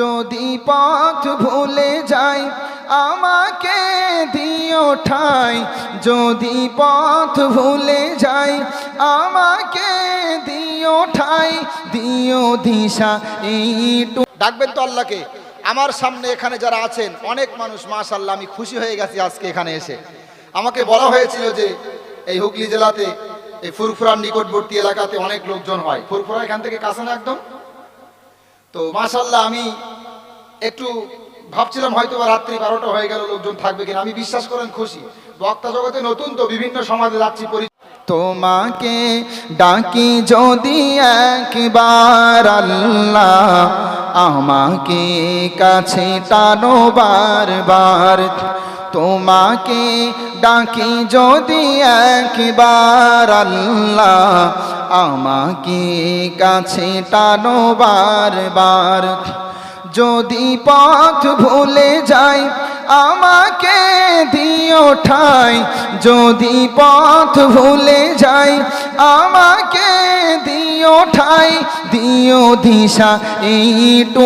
যদি পথ ভুলে যাই, আমাকে দিও ঠাই। যদি পথ ভুলে যাই, আমাকে দিও ঠাই। দিও দিশা এইটু ডাকবেন তো আল্লাহকে। আমার সামনে এখানে যারা আছেন, অনেক মানুষ মাশাল্লাহ আমি খুশি হয়ে গেছি আজকে এখানে এসে। আমাকে বলা হয়েছিল যে, এই হুগলি জেলাতে, এই ফুরফুরার নিকটবর্তী এলাকাতে অনেক লোকজন হয়। ফুরফুরা এখান থেকে কাছে না একদম? তো মাশাল্লাহ আমি একটু ভাবছিলাম হয়তো বা রাত্রি বারোটা হয়ে গেল, লোকজন থাকবে কিনা, আমি বিশ্বাস করেন খুশি। বক্তা জগতে নতুন তো বিভিন্ন সমাজে যাচ্ছি তোমাকে ডাকি যদি একবার আল্লাহ, আমাকে কাছে টানো বারবার। তোমাকে ডাকি যদি একবার আল্লাহ আমাকে কাছে টানো বারবার। যদি পথ ভুলে যাই, আমাকে দিও ঠাই। যদি পথ ভুলে যাই, আমাকে দিও ঠাই। দিও দিশা এইটু